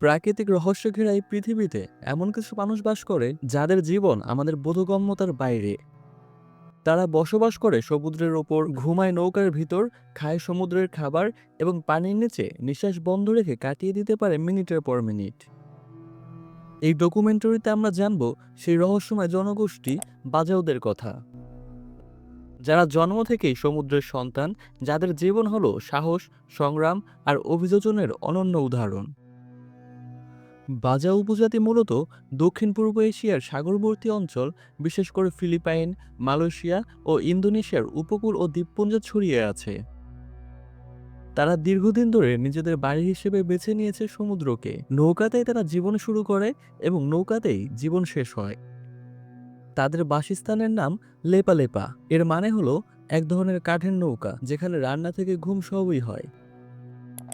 প্রাকৃতিক রহস্য ঘেরা এই পৃথিবীতে এমন কিছু মানুষ বাস করে যাদের জীবন আমাদের বোধগম্যতার বাইরে। তারা বসবাস করে সমুদ্রের ওপর, ঘুমায় নৌকার ভিতর, খায় সমুদ্রের খাবার এবং পানির নিচে নিঃশ্বাস বন্ধ রেখে কাটিয়ে দিতে পারে মিনিটের পর মিনিট। এই ডকুমেন্টারিতে আমরা জানব সেই রহস্যময় জনগোষ্ঠী বাজাওদের কথা। যারা জন্ম থেকেই সমুদ্রের সন্তান, যাদের জীবন হলো সাহস, সংগ্রাম আর অভিযোজনের অনন্য উদাহরণ। বাজা উপজাতি মূলত দক্ষিণ পূর্ব এশিয়ার সাগরবর্তী অঞ্চল, বিশেষ করে ফিলিপাইন, মালয়েশিয়া ও ইন্দোনেশিয়ার উপকূল ও দ্বীপপুঞ্জ ছড়িয়ে আছে। তারা দীর্ঘদিন ধরে নিজেদের বাড়ি হিসেবে বেছে নিয়েছে সমুদ্রকে। নৌকাতেই তারা জীবন শুরু করে এবং নৌকাতেই জীবন শেষ হয়। তাদের বাসস্থানের নাম লেপা লেপা এর মানে হলো এক ধরনের কাঠের নৌকা, যেখানে রান্না থেকে ঘুম সবই হয়।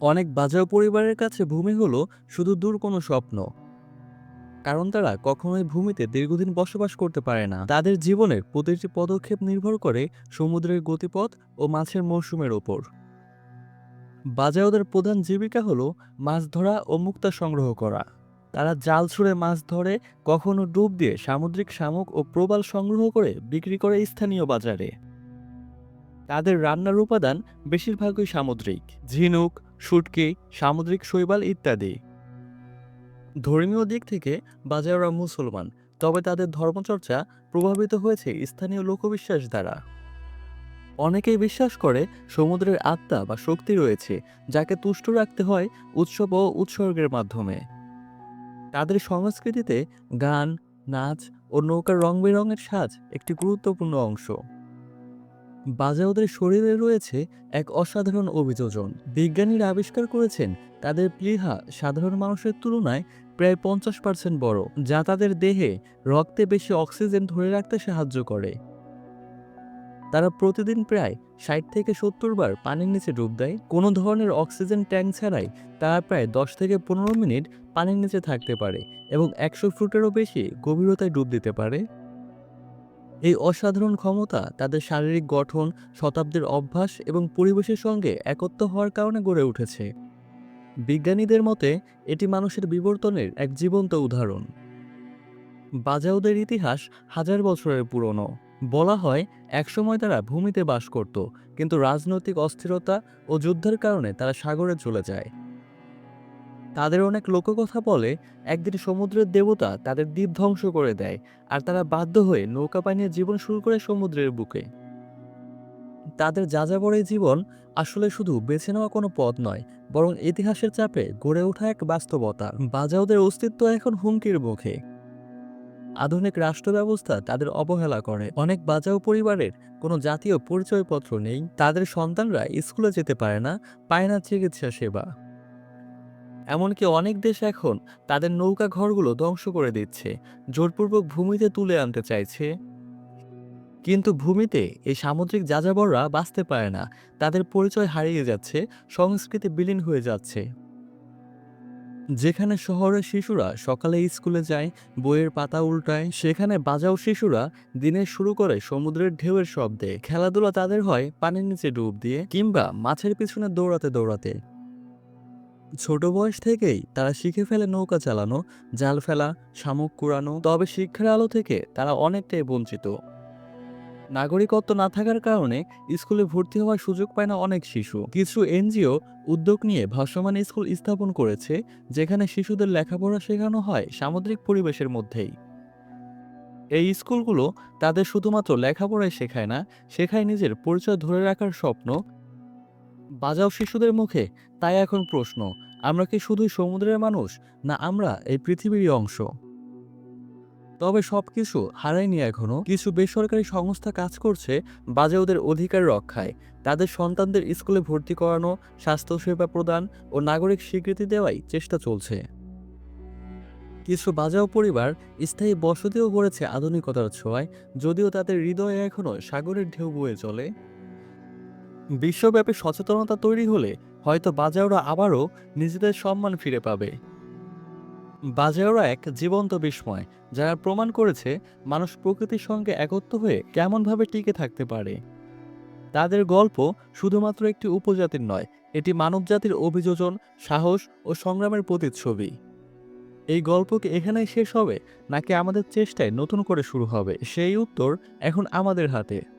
অনেক বাজাও পরিবারের কাছে ভূমি হলো শুধু দূর কোনো স্বপ্ন। কারণ তারা কখনোই ভূমিতে দীর্ঘদিন বসবাস করতে পারে না। তাদের জীবনের প্রতিটি পদক্ষেপ নির্ভর করে সমুদ্রের গতিপথ ও মাছের মৌসুমের ওপর। বাজাওদের প্রধান জীবিকা হলো মাছ ধরা ও মুক্তা সংগ্রহ করা। তারা জাল ছুঁড়ে মাছ ধরে, কখনো ডুব দিয়ে সামুদ্রিক শামুক ও প্রবাল সংগ্রহ করে বিক্রি করে স্থানীয় বাজারে। তাদের রান্নার উপাদান বেশিরভাগই সামুদ্রিক। ঝিনুক শুটকি, সামুদ্রিক শৈবাল ইত্যাদি। ধর্মীয় দিক থেকে বাজাওরা মুসলমান, তবে তাদের ধর্মচর্চা প্রভাবিত হয়েছে স্থানীয় লোকবিশ্বাস দ্বারা। অনেকেই বিশ্বাস করে সমুদ্রের আত্মা বা শক্তি রয়েছে, যাকে তুষ্ট রাখতে হয় উৎসব ও উৎসর্গের মাধ্যমে। তাদের সংস্কৃতিতে গান, নাচ ও নৌকার রং বেরঙের সাজ একটি গুরুত্বপূর্ণ অংশ। বাজাওদের শরীরে রয়েছে এক অসাধারণ অভিযোজন। বিজ্ঞানীরা আবিষ্কার করেছেন, তাদের প্লীহা সাধারণ মানুষের তুলনায় প্রায় পঞ্চাশ পার্সেন্ট বড়, যা তাদের দেহে রক্তে বেশি অক্সিজেন ধরে রাখতে সাহায্য করে। তারা প্রতিদিন প্রায় ষাট থেকে সত্তর বার পানির নিচে ডুব দেয়। কোনো ধরনের অক্সিজেন ট্যাঙ্ক ছাড়াই তারা প্রায় দশ থেকে পনেরো মিনিট পানির নিচে থাকতে পারে এবং একশো ফুটেরও বেশি গভীরতায় ডুব দিতে পারে। এই অসাধারণ ক্ষমতা তাদের শারীরিক গঠন, শতাব্দীর অভ্যাস এবং পরিবেশের সঙ্গে একত্র হওয়ার কারণে গড়ে উঠেছে। বিজ্ঞানীদের মতে, এটি মানুষের বিবর্তনের এক জীবন্ত উদাহরণ। বাজাউদের ইতিহাস হাজার বছরের পুরনো। বলা হয়, একসময় তারা ভূমিতে বাস করত, কিন্তু রাজনৈতিক অস্থিরতা ও যুদ্ধের কারণে তারা সাগরে চলে যায়। তাদের অনেক লোককথা বলে, একদিন সমুদ্রের দেবতা তাদের দ্বীপ ধ্বংস করে দেয় আর তারা বাধ্য হয়ে নৌকা বানিয়ে জীবন শুরু করে সমুদ্রের বুকে। তাদের যাযাবর এই জীবন আসলে শুধু বেছে নেওয়া কোনো পথ নয়, বরং ইতিহাসের চাপে গড়ে ওঠা এক বাস্তবতা বাজাওদের অস্তিত্ব এখন হুমকির মুখে। আধুনিক রাষ্ট্র ব্যবস্থা তাদের অবহেলা করে। অনেক বাজাও পরিবারের কোনো জাতীয় পরিচয়পত্র নেই। তাদের সন্তানরা স্কুলে যেতে পারে না, পায় না চিকিৎসা সেবা। এমনকি অনেক দেশ এখন তাদের নৌকা ঘরগুলো ধ্বংস করে দিচ্ছে, জোরপূর্বক ভূমিতে তুলে আনতে চাইছে। কিন্তু ভূমিতে এই সামুদ্রিক যাযাবররা বাঁচতে পারে না, তাদের পরিচয় হারিয়ে যাচ্ছে, সংস্কৃতি বিলীন হয়ে যাচ্ছে। যেখানে শহরের শিশুরা সকালে স্কুলে যায়, বইয়ের পাতা উল্টায়, সেখানে বাজাও শিশুরা দিনের শুরু করে সমুদ্রের ঢেউয়ের শব্দে, খেলাধুলা তাদের হয় পানির নিচে ডুব দিয়ে কিংবা মাছের পিছনে দৌড়াতে দৌড়াতে। ছোট বয়স থেকেই তারা শিখে ফেলে নৌকা চালানো, জাল ফেলা, শামুক কুড়ানো, তবে শিক্ষার আলো থেকে তারা অনেকটাই বঞ্চিত। নাগরিকত্ব না থাকার কারণে স্কুলে ভর্তি হওয়ার সুযোগ পায় না অনেক শিশু। কিছু এনজিও উদ্যোগ নিয়ে ভাসমান স্কুল স্থাপন করেছে, যেখানে শিশুদের লেখাপড়া শেখানো হয় সামুদ্রিক পরিবেশের মধ্যেই। এই স্কুলগুলো তাদের শুধুমাত্র লেখাপড়াই শেখায় না, শেখায় নিজের পরিচয় ধরে রাখার স্বপ্ন বাজাও শিশুদের মুখে? তাই এখন প্রশ্ন, আমরা কি শুধুই সমুদ্রের মানুষ, না আমরা এই পৃথিবীরই অংশ? তবে সব কিছু হারায়নি এখনও কিছু বেসরকারি সংস্থা কাজ করছে বাজাওদের অধিকার রক্ষায়। তাদের সন্তানদের স্কুলে ভর্তি করানো, স্বাস্থ্যসেবা প্রদান ও নাগরিক স্বীকৃতি দেওয়াই চেষ্টা চলছে। কিছু বাজাও পরিবার স্থায়ী বসতিও গড়েছে আধুনিকতার ছোঁয়ায়, যদিও তাদের হৃদয়ে এখনও সাগরের ঢেউ বয়ে চলে। বিশ্বব্যাপী সচেতনতা তৈরি হলে হয়তো বাজাওরা আবারও নিজেদের সম্মান ফিরে পাবে। বাজাওরা এক জীবন্ত বিস্ময়, যারা প্রমাণ করেছে মানুষ প্রকৃতির সঙ্গে একত্র হয়ে কেমনভাবে টিকে থাকতে পারে। তাদের গল্প শুধুমাত্র একটি উপজাতির নয়, এটি মানবজাতির অভিযোজন, সাহস ও সংগ্রামের প্রতিচ্ছবি। এই গল্প কি এখানেই শেষ হবে, নাকি আমাদের চেষ্টায় নতুন করে শুরু হবে? সেই উত্তর এখন আমাদের হাতে।